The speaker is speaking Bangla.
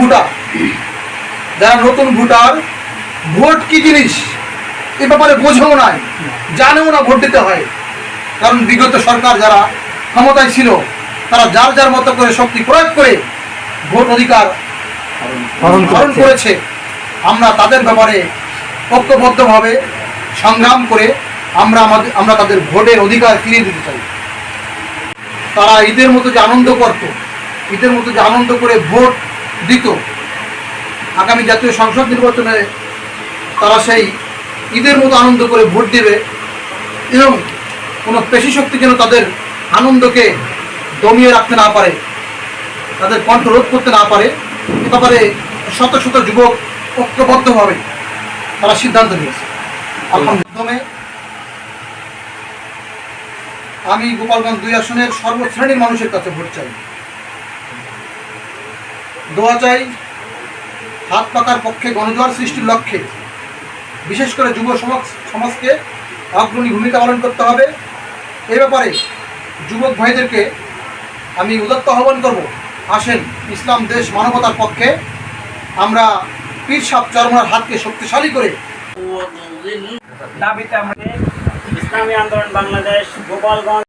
ভোটার। যারা নতুন ভোটার ভোট কি জিনিস? এ ব্যাপারে বোঝেও নাই জানেও না ভোট দিতে হয়। কারণ বিগত সরকার যারা ক্ষমতায় ছিল তারা যার যার মতো করে শক্তি প্রয়োগ করে ভোট অধিকার হরণ করেছে। করেছে। আমরা তাদের ব্যাপারে ঐক্যবদ্ধভাবে সংগ্রাম করে আমরা আমাদের আমরা তাদের ভোটের অধিকার ফিরিয়ে দিতে চাই। তারা ঈদের মতো যে আনন্দ করত ঈদের মতো যে আনন্দ করে ভোট দিত আগামী জাতীয় সংসদ নির্বাচনে তারা সেই ঈদের মতো আনন্দ করে ভোট দেবে এবং কোনো পেশি শক্তি যেন তাদের আনন্দকে দমিয়ে রাখতে না পারে তাদের কণ্ঠ রোধ করতে না পারে এ ব্যাপারে শত শত যুবক ঐক্যবদ্ধভাবে তারা সিদ্ধান্ত নিয়েছে। আলহামদুলিল্লাহ আমি গোপালগঞ্জ দুই আসনের সর্বশ্রেণীর মানুষের কাছে ভোট চাই। দোয়া চাই, হাত পাকার পক্ষে গণজোয়ার সৃষ্টির লক্ষ্যে, বিশেষ করে যুব সমাজ সমাজকে অগ্রণী ভূমিকা পালন করতে হবে। এ ব্যাপারে যুবক ভাইদেরকে আমি উদত্ত আহ্বান করব, আসেন ইসলাম দেশ মানবতার পক্ষে আমরা পীর সাপ চরমার হাতকে শক্তিশালী করে দাবিতে আমরা ইসলামী আন্দোলন বাংলাদেশ গোপালগঞ্জ।